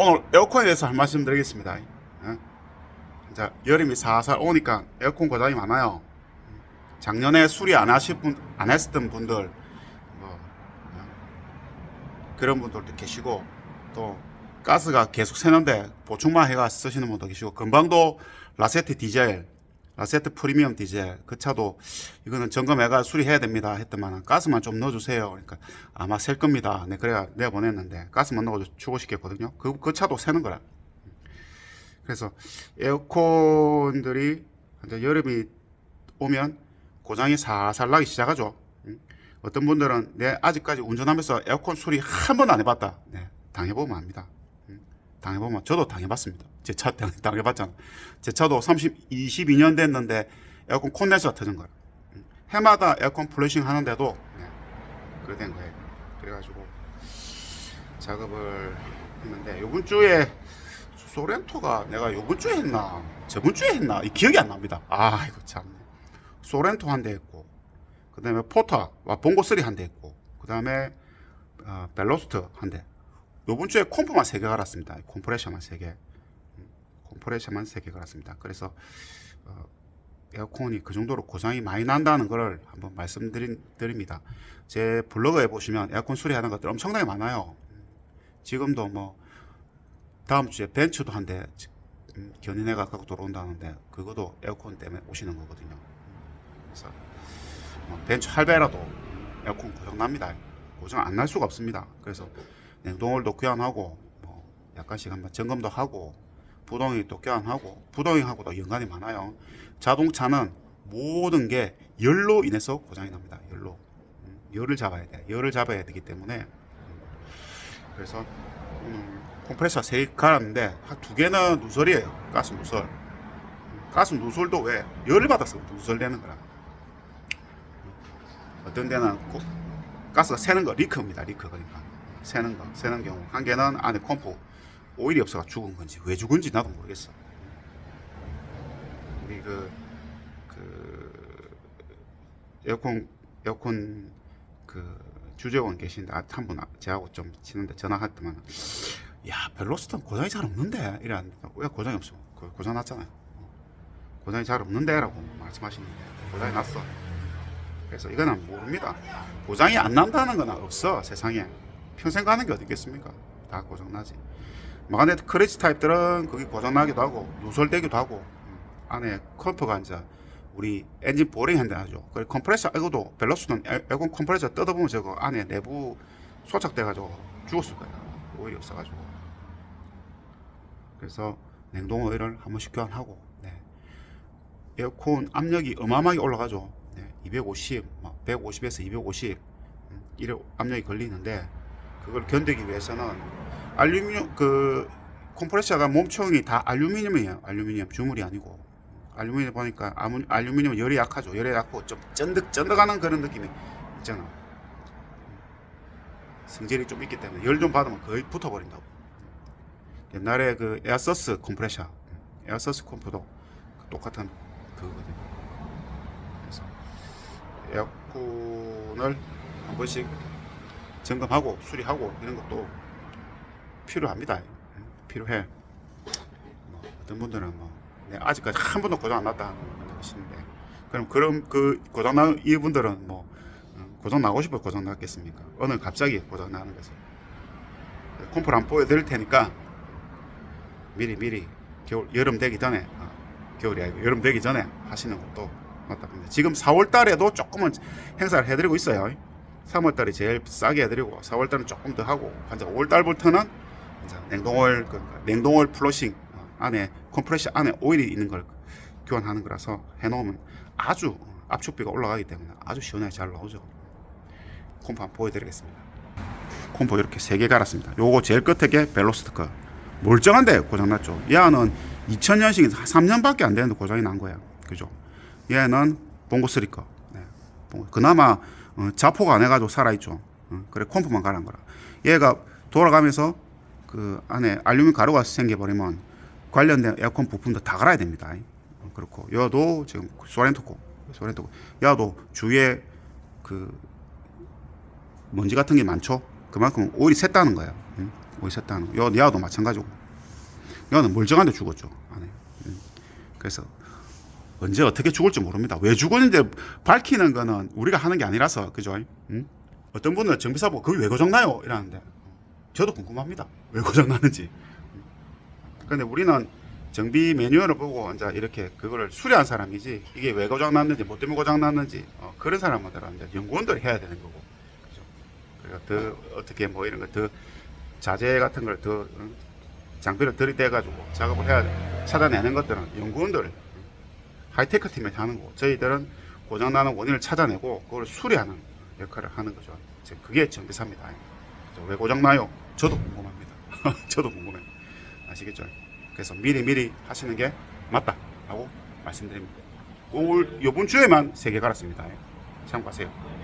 오늘 에어컨에 대해서 한 말씀 드리겠습니다. 어? 자, 여름이 살살 오니까 에어컨 고장이 많아요. 작년에 수리 안 하실 분, 안 했던 분들, 뭐, 어, 그런 분들도 계시고, 또, 가스가 계속 새는데 보충만 해가 쓰시는 분도 계시고, 금방도 라세트 디젤, 라세트 프리미엄 디젤, 그 차도 이거는 점검해가 수리해야 됩니다. 했더만 가스만 좀 넣어주세요. 그러니까 아마 셀 겁니다. 네, 그래야 내보냈는데 가스만 넣어 주고싶겠거든요 그, 그 차도 새는 거라. 그래서 에어컨들이 이제 여름이 오면 고장이 살살 나기 시작하죠. 음. 어떤 분들은 내 아직까지 운전하면서 에어컨 수리 한 번 안 해봤다. 네, 당해보면 압니다. 음. 당해보면 저도 당해봤습니다. 제 차 당해봤잖아. 제 차도 30, 22년 됐는데 에어컨 콘덴서가 터진 거야. 음. 해마다 에어컨 플러싱 하는데도 네, 그래 된 거예요. 그래가지고 작업을 했는데 요번 주에 소렌토가 내가 요번 주에 했나 저번 주에 했나 이 기억이 안 납니다. 아 이거 참 소렌토 한 대 했고 그 다음에 포타 와 봉고 3 한 대 했고 그 다음에 어, 벨로스트 한 대. 요번 주에 콤프만 세개 갈았습니다. 콤프레셔만 세 개. 음, 콤프레셔만 세개 갈았습니다. 그래서 어, 에어컨이 그 정도로 고장이 많이 난다는 걸 한번 말씀드립니다. 제 블로그에 보시면 에어컨 수리하는 것들 엄청나게 많아요. 지금도 뭐 다음 주에 벤츠도 한 대 견인해가 갖고 들어온다는데 그것도 에어컨 때문에 오시는 거거든요. 그래서 뭐 벤츠 할배라도 에어컨 고장 납니다. 고장 안 날 수가 없습니다. 그래서 냉동을도 교환하고 뭐 약간씩 한번 점검도 하고 부동이 또 교환하고 부동이하고도 연관이 많아요. 자동차는 모든 게 열로 인해서 고장이 납니다. 열로 음, 열을 잡아야 돼. 열을 잡아야 되기 때문에 음, 그래서 음, 컴프레서 세한두 개는 누설이에요. 가스 누설. 음, 가스 누설도 왜 열을 받아서 누설 되는 거라. 음, 어떤 데는 고- 가스가 새는 거 리크입니다. 리크 그러니까 새는 거 새는 경우 한 개는 안에 컴프 오일이 없어가 죽은 건지 왜 죽은지 나도 모르겠어. 우리 그, 그, 에어컨, 에어컨, 그, 주재원 계신데, 아, 한 분, 제하고 좀 치는데 전화했더만, 야, 벨로스턴 고장이 잘 없는데? 이랬는데, 왜 고장이 없어? 그 고장 났잖아요. 고장이 잘 없는데? 라고 말씀하시는데, 고장이 났어. 그래서 이거는 모릅니다. 고장이 안 난다는 건 없어, 세상에. 평생 가는 게 어디 있겠습니까? 다 고장 나지. 마그네 크래치 타입들은 거기 고장 나기도 하고 누설되기도 하고 음, 안에 컴프가 이제 우리 엔진 보링 한대 하죠. 그 컴프레서 이것도 벨로스는 에- 에어컨 컴프레서 뜯어보면 저거 안에 내부 소착돼가지고 죽었을 거야. 오일이 없어가지고. 그래서 냉동 오일을 한 번씩 교환하고 네. 에어컨 압력이 어마어마하게 올라가죠. 네. 250, 막 150에서 250 음, 이래 압력이 걸리는데 그걸 견디기 위해서는 알루미늄 그 컴프레셔가 몸총이 다 알루미늄이에요. 알루미늄 주물이 아니고 알루미늄 보니까 아무, 알루미늄 열이 약하죠. 열이 약고 좀 쩐득 쩐득하는 그런 느낌이 있잖아. 성질이 좀 있기 때문에 열 좀 받으면 거의 붙어버린다고. 옛날에 그 에어서스 컴프레셔, 에어서스 컴프도 똑같은 그거거든요. 그래서 에어컨을 한 번씩 점검하고 수리하고 이런 것도 필요합니다. 필요해. 뭐 어떤 분들은 뭐 네, 아직까지 한 번도 고장 안 났다 하는 분들 계시는데 그럼 그럼 그 고장 난 이분들은 뭐 어, 고장 나고 싶어 고장 났겠습니까? 오늘 갑자기 고장 나는 거죠. 콤프를 한번 보여드릴 테니까 미리 미리 겨울 여름 되기 전에 어, 겨울이 아니고 여름 되기 전에 하시는 것도 맞답니다. 지금 4월 달에도 조금은 행사를 해드리고 있어요. 3월 달에 제일 싸게 해드리고 4월 달은 조금 더 하고 이제 5월 달부터는 이제 냉동오일 그 냉동오일 플러싱 어, 안에 컴프레셔 안에 오일이 있는 걸 교환하는 거라서 해놓으면 아주 압축비가 올라가기 때문에 아주 시원하게 잘 나오죠. 콤프 한번 보여드리겠습니다. 콤프 이렇게 세 개 갈았습니다. 요거 제일 끝에 게 벨로스트 거 멀쩡한데 고장났죠. 얘는 2000년식 3년밖에 안 되는데 고장이 난 거야. 그죠? 얘는 봉고 3 거. 네. 그나마 어, 자포가 안 해가지고 살아있죠. 어, 그래 콤프만 가는 거라. 얘가 돌아가면서 그 안에 알루미늄 가루가 생겨버리면 관련된 에어컨 부품도 다 갈아야 됩니다. 어, 그렇고 여도 지금 소렌토고 소렌토고 야도 주위에 그 먼지 같은 게 많죠. 그만큼 오일이 샜다는 거예요. 음. 오이세탄 요 니아도 마찬가지고 이거는 멀쩡한데 죽었죠 안에 음. 그래서 언제 어떻게 죽을지 모릅니다. 왜 죽었는데 밝히는 거는 우리가 하는 게 아니라서 그죠? 음? 어떤 분은 정비사 보고 그게 왜 고장나요? 이러는데 저도 궁금합니다. 왜 고장나는지. 근데 우리는 정비 매뉴얼을 보고 이제 이렇게 그거를 수리한 사람이지 이게 왜 고장 났는지 뭐 때문에 고장 났는지 어, 그런 사람들은 이제 연구원들이 해야 되는 거고 그죠? 그러니까 더 어떻게 뭐 이런 거더 자재 같은 걸더 장비를 들이대 가지고 작업을 해야 돼. 찾아내는 것들은 연구원들 하이테크 팀이 하는 거고 저희들은 고장나는 원인을 찾아내고 그걸 수리하는 역할을 하는 거죠 그게 정비사입니다 그죠? 왜 고장나요? 저도 궁금합니다 저도 궁금해요 아시겠죠? 그래서 미리 미리 하시는 게 맞다 하고 말씀드립니다. 올 요번 주에만 세 개 갈았습니다. 참고하세요.